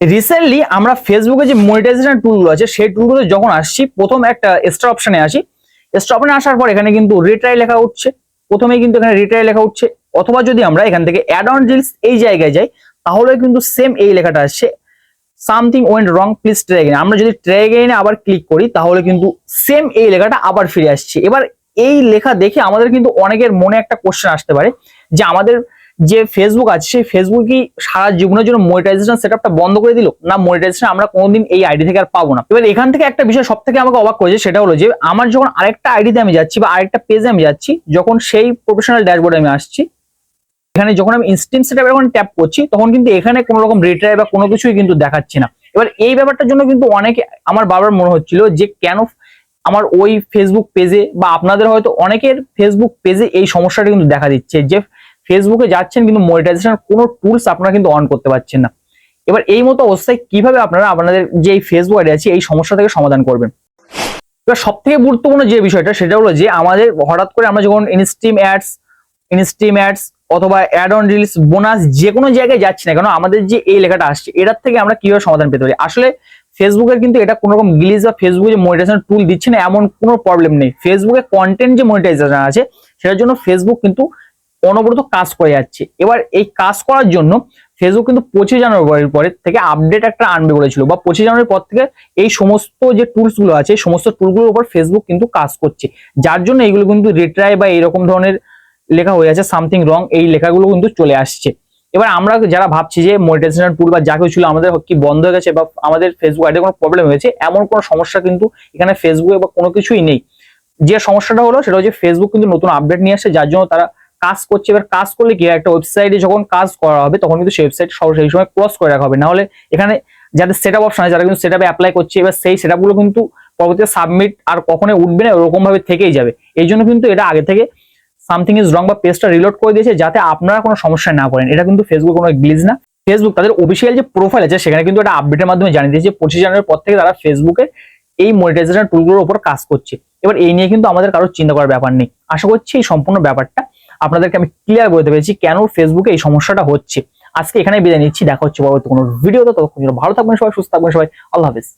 Recently আমরা ফেসবুকে যে মনিটাইজেশন টুলগুলো আছে, সেই টুলগুলো যখন আসছি, প্রথম একটা এক্সট্রা অপশনে আসি। এক্সট্রা অপশনে আসার পর এখানে কিন্তু রিট্রাই লেখা উঠছে। প্রথমেই কিন্তু এখানে রিট্রাই লেখা উঠছে। অথবা যদি আমরা এখান থেকে অ্যাড অন রিলস এই জায়গায় যাই তাহলে কিন্তু সেম এই লেখাটা আসছে। Something went wrong please try again আমরা যদি ট্রাই এগেইনে আবার ক্লিক করি, তাহলে কিন্তু সেম এই লেখাটা আবার ফিরে আসছে। এবার এই লেখা দেখে আমাদের কিন্তু অনেকের মনে একটা কোশ্চেন আসতে পারে, যে আমাদের যে ফেসবুক আছে, সেই ফেসবুক কি সারা জীবনের জন্য মনিটাইজেশন সেটআপটা বন্ধ করে দিল। না মনিটাইজেশন আমরা কোনোদিন এই আইডি থেকে আর পাবো না। এবার এখান থেকে একটা বিষয় সব থেকে আমাকে অবাক করেছে, সেটা হলো যে আমার যখন আরেকটা আইডিতে আমি যাচ্ছি বা আরেকটা পেজে আমি যাচ্ছি, যখন সেই প্রফেশনাল ড্যাশবোর্ডে আমি আসছি, এখানে যখন আমি ইনস্টিম সেটআপ যখন ট্যাপ করছি, তখন কিন্তু এখানে কোনো রকম রিট্রাই বা কোনো কিছুই কিন্তু দেখাচ্ছে না। এবার এই ব্যাপারটার জন্য কিন্তু অনেকে, আমার বাবার মনে হচ্ছিল যে কেন আমার ওই ফেসবুক পেজে বা আপনাদের হয়তো অনেকের ফেসবুক পেজে এই সমস্যাটা কিন্তু দেখা দিচ্ছে, যে ফেসবুকে যাচ্ছেন, কিন্তু মনিটাইজেশন কোনো টুলস আপনারা কিন্তু অন করতে পারছেন না। এবার এই মতো অবস্থায় কীভাবে আপনারা আপনাদের যে ফেসবুক আইডি আছে, এই সমস্যা থেকে সমাধান করবেন? এবার সব থেকে গুরুত্বপূর্ণ যে বিষয়টা, সেটা হলো যে আমাদের হঠাৎ করে আমরা যখন ইনস্ট্রিম অ্যাডস ইনস্ট্রিম অ্যাডস অথবা অ্যাড অন রিলস বোনাস যে কোনো জায়গায় যাচ্ছি না কেন, আমাদের যে এই লেখাটা আসছে, এটার থেকে আমরা কীভাবে সমাধান পেতে পারি? আসলে ফেসবুকের কিন্তু এটা কোনো রকম গ্লিজ বা ফেসবুকে যে মনিটাইজেশন টুল দিচ্ছে না, এমন কোনো প্রবলেম নেই। ফেসবুকে কন্টেন্ট যে মনিটাইজেশন আছে, সেটার জন্য ফেসবুক কিন্তু অনবরত কাজ করে যাচ্ছে। এবার এই কাজ করার জন্য ফেসবুক কিন্তু পঁচিশ জানুয়ারির পরে থেকে আপডেট একটা আনবে বলেছিল বা পঁচিশ জানুয়ারির পর থেকে এই সমস্ত যে টুলসগুলো আছে সমস্ত টুলগুলোর উপর ফেসবুক কিন্তু কাজ করছে। যার জন্য এইগুলো কিন্তু রিট্রাই বা এরকম ধরনের লেখা হয়ে আছে সামথিং রং এই লেখাগুলো কিন্তু চলে আসছে। এবার আমরা যারা ভাবছি যে মনিটাইজেশন টুল বা যা কিছু ছিল আমাদের কি বন্ধ হয়ে গেছে বা আমাদের ফেসবুক আইডি কোনো প্রবলেম হয়েছে, এমন কোনো সমস্যা কিন্তু এখানে ফেসবুকে বা কোনো কিছুই নেই। যে সমস্যাটা হলো সেটা হচ্ছে ফেসবুক কিন্তু নতুন আপডেট নিয়ে আসছে, যার জন্য তারা কাজ করছে, এবার কাজ করলে কি একটা ওয়েবসাইটে যখন কাজ করা হবে, তখন কিন্তু সেই ওয়েবসাইট সেই সময় ক্লোজ করে রাখা হবে। না হলে এখানে যাদের সেট আপ অপশন আছে, যারা কিন্তু সেট আপে অ্যাপ্লাই করছে, এবার সেই সেটগুলো কিন্তু পরবর্তীতে সাবমিট আর কখনোই উঠবে না ওরকম ভাবে থেকেই যাবে। এই জন্য কিন্তু এটা আগে থেকে সামথিং ইজ রং বা পেজটা রিলোড করে দিয়েছে, যাতে আপনারা কোনো সমস্যা না করেন। এটা কিন্তু ফেসবুক কোনো গ্লিজ না। ফেসবুক তাদের অফিসিয়াল যে প্রোফাইল আছে, সেখানে কিন্তু একটা আপডেটের মাধ্যমে জানিয়ে দিয়েছে, পঁচিশ জানুয়ারির পর থেকে তারা ফেসবুকে এই মনিটাইজেশন টুলগুলোর উপর কাজ করছে। এবার এই নিয়ে কিন্তু আমাদের কারোর চিন্তা করার ব্যাপার নেই। আশা করছি এই সম্পূর্ণ ব্যাপারটা আপনাদেরকে আমি ক্লিয়ার করে পেরেছি কেন ফেসবুকে এই সমস্যাটা হচ্ছে। আজকে এখানে বিদায় নিচ্ছি, দেখা হচ্ছে পরবর্তী কোনো ভিডিওতে ততক্ষণ ভালো থাকবেন সবাই, সুস্থ থাকবেন সবাই। আল্লাহ হাফিজ।